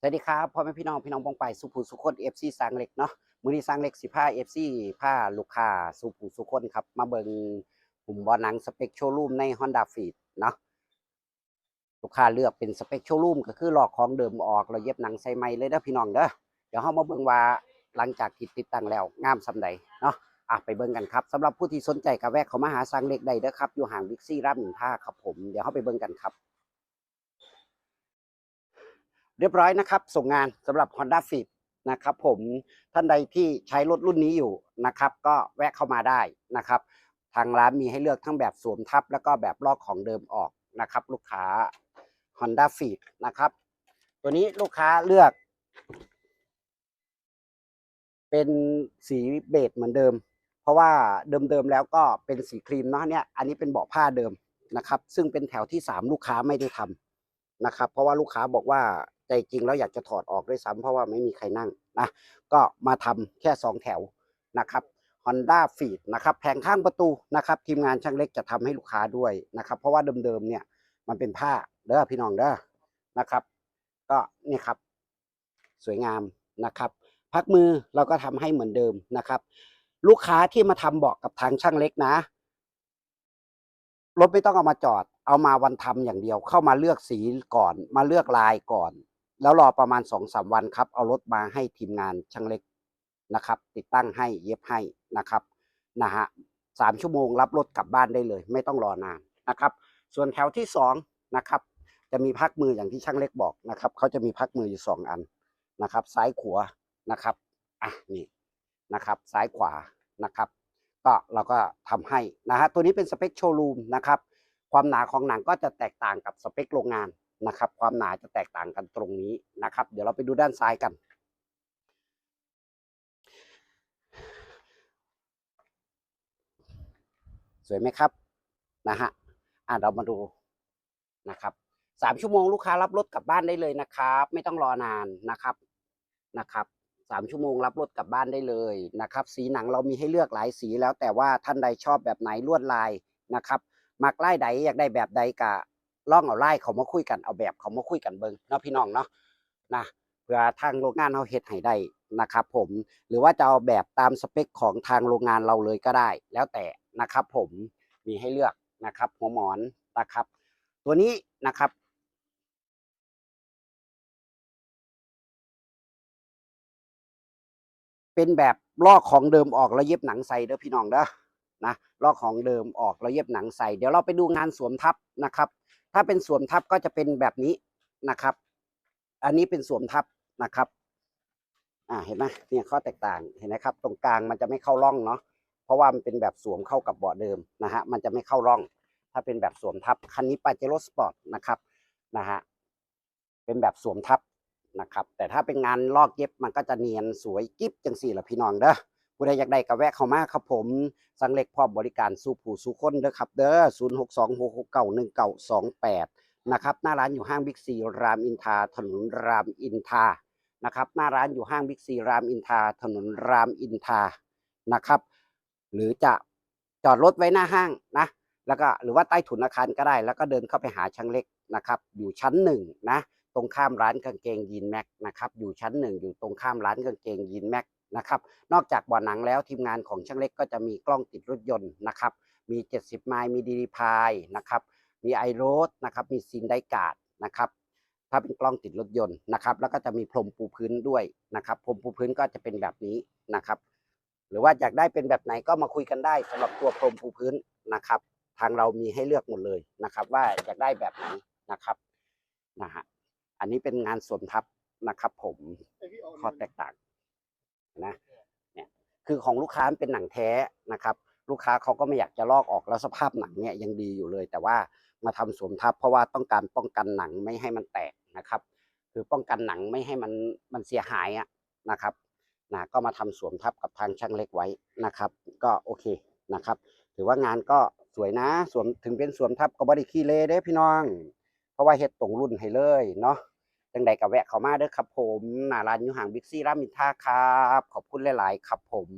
สวัสดีครับพ่อแม่พี่น้องพี่น้องปองไปสุภูสุคนเอฟซีสร้างเหล็กเนาะมือนี้สร้างเหล็กสิผ้าเอฟซีผ้าลูกค้าสุภูสุคนครับ มาเบิงหุ่มบอหนังสเปคโชว์รูมใน Honda f e e d เนาะลูกค้าเลือกเป็นสเปคโชว์รูมก็คือหลอกของเดิมออกเราเย็บหนังใส่ไม้เลยเด้อพี่น้องเด้อเดี๋ยวเฮามาเบิงว่าหลังจากที่ติดตั้งแล้วงามสำใดเนาะอะไปเบิ่งกันครับสำหรับผู้ที่สนใจก็แวะเขามาหาสร้างเหล็กได้เด้อครับอยู่ห่างบิ๊กซี่รามอินทราครับผมเดี๋ยวเฮาไปเบิ่งกันครับ เรียบร้อยนะครับ ส่งงานสำหรับ Honda Fit นะครับผมท่านใดที่ใช้รถรุ่นนี้อยู่นะครับ ก็แวะเข้ามาได้นะครับ ทางร้านมีให้เลือกทั้งแบบสวมทับ แล้วก็แบบลอกของเดิมออกนะครับ ลูกค้า Honda Fit นะครับ ตัวนี้ลูกค้าเลือก เป็นสีเบจเหมือนเดิม เพราะว่าเดิมๆแล้วก็เป็นสีครีมเนาะเนี่ยอันนี้เป็นเบาะผ้าเดิมนะครับ ซึ่งเป็นแถวที่สามลูกค้าไม่ได้ทำนะครับ เพราะว่าลูกค้าบอกว่า ใจจริงแล้วอยากจะถอดออกด้วยซ้ำเพราะว่าไม่มีใครนั่งนะก็มาทำแค่ 2 แถวนะครับ Honda f e e d นะครับแผงข้างประตูนะครับทีมงานช่างเล็กจะทำให้ลูกค้าด้วยนะครับ เพราะว่าเดิมๆเนี่ยมันเป็นผ้าเด้อพี่น้องเด้อนะครับ ก็นี่ครับ สวยงามนะครับพักมือเราก็ทำให้เหมือนเดิมนะครับ ลูกค้าที่มาทำเบาะกับทางช่างเล็กนะรถไม่ต้องเอามาจอด เอามาวันทำอย่างเดียว เข้ามาเลือกสีก่อน มาเลือกลายก่อน แล้วรอประมาณสองสามวันครับ เอารถมาให้ทีมงานช่างเล็กนะครับ ติดตั้งให้เย็บให้นะครับนะฮะสามชั่วโมงรับรถกลับบ้านได้เลย ไม่ต้องรอนานนะครับ ส่วนแถวที่สองนะครับ จะมีพักมืออย่างที่ช่างเล็กบอกนะครับเขาจะมีพักมืออยู่สองอันนะครับ ซ้ายขวานะครับอะนี่นะครับซ้ายขวานะครับ ก็เราก็ทำให้นะฮะตัวนี้เป็นสเปคโชว์รูมนะครับความหนาของหนังก็จะแตกต่างกับสเปคโรงงาน นะครับ ความหนาจะแตกต่างกันตรงนี้นะครับ เดี๋ยวเราไปดูด้านซ้ายกัน สวยไหมครับนะฮะอะเรามาดูนะครับสามชั่วโมงลูกค้ารับรถกลับบ้านได้เลยนะครับ ไม่ต้องรอนานนะครับนะครับสามชั่วโมงรับรถกลับบ้านได้เลยนะครับ สีหนังเรามีให้เลือกหลายสีแล้วแต่ว่าท่านใดชอบแบบไหนลวดลายนะครับมักไล่ใดอยากได้แบบใดกะ ล่องเอาไล่เขามาคุยกันเอาแบบเขามาคุยกันเบิงเนาะพี่น้องเนาะนะเพื่อทางโรงงานเขาเฮ็ดให้ได้นะครับผมหรือว่าจะเอาแบบตามสเปคของทางโรงงานเราเลยก็ได้ แล้วแต่นะครับผมมีให้เลือกนะครับหัวหมอนนะครับ ตัวนี้นะครับเป็นแบบลอกของเดิมออกแล้วเย็บหนังใส่เด้อพี่น้องเด้อนะลอกของเดิมออกแล้วเย็บหนังใส่เดี๋ยวเราไปดูงานสวมทับนะครับ ถ้าเป็นสวมทับก็จะเป็นแบบนี้นะครับ อันนี้เป็นสวมทับนะครับ อ่าเห็นไหมเนี่ยข้อแตกต่างเห็นไหมครับ ตรงกลางมันจะไม่เข้าร่องเนาะเพราะว่ามันเป็นแบบสวมเข้ากับเบาะเดิมนะฮะมันจะไม่เข้าร่อง ถ้าเป็นแบบสวมทับคันนี้ปาเจโร่สปอร์ตนะครับนะฮะเป็นแบบสวมทับนะครับ แต่ถ้าเป็นงานลอกเย็บมันก็จะเนียนสวยกิ๊บจังสี่ละพี่น้องเด้อ ผู้ใดอยากได้ก็แวะเข้ามาครับผม สังเล็กพร้อมบริการสู้ผู้สู้คนเด้อครับเด้อศูนย์หกสองหกหกเก้าหนึ่งเก้าสองแปดนะครับหน้าร้านอยู่ห้างบิ๊กซีรามอินทาถนนรามอินทานะครับหน้าร้านอยู่ห้างบิ๊กซีรามอินทาถนนรามอินทานะครับหรือจะจอดรถไว้หน้าห้างนะแล้วก็หรือว่าใต้ถุนอาคารก็ได้ แล้วก็เดินเข้าไปหาช่างเล็กนะครับอยู่ชั้นหนึ่งนะตรงข้ามร้านกางเกงยีนแม็กนะครับอยู่ชั้นหนึ่งอยู่ตรงข้ามร้านกางเกงยีนแม็ก นะครับ นอกจากบ่อหนังแล้วทีมงานของช่างเล็กก็จะมีกล้องติดรถยนต์นะครับ มี 70 ไมล์มีดีดีพายนะครับ มีไอโรสนะครับ มีซินไดการ์ดนะครับ ถ้าเป็นกล้องติดรถยนต์นะครับ แล้วก็จะมีพรมปูพื้นด้วยนะครับ พรมปูพื้นก็จะเป็นแบบนี้นะครับ หรือว่าอยากได้เป็นแบบไหนก็มาคุยกันได้สำหรับตัวพรมปูพื้นนะครับ ทางเรามีให้เลือกหมดเลยนะครับ ว่าอยากได้แบบไหนนะครับนะฮะ อันนี้เป็นงานสวมทับนะครับ ผมข้อแตกต่าง นะเนี่ยคือของลูกค้ามันเป็นหนังแท้นะครับ ลูกค้าเขาก็ไม่อยากจะลอกออกแล้วสภาพหนังเนี่ยยังดีอยู่เลย แต่ว่ามาทำสวมทับ เพราะว่าต้องการป้องกันหนังไม่ให้มันแตกนะครับ คือป้องกันหนังไม่ให้มันมันเสียหายอะนะครับนะก็มาทำสวมทับกับทางช่างเล็กไว้นะครับ ก็โอเคนะครับ ถือว่างานก็สวยนะสวมถึงเป็นสวมทับก็บริคีเลเด้พี่น้อง เพราะว่าเฮ็ดตรงรุ่นให้เลยเนาะ จังใดก็แวะเข้ามาเด้อครับผมหน้าร้านอยู่ห่างบิ๊กซีรามินท่าครับ ขอบคุณหลาย ๆ ครับผม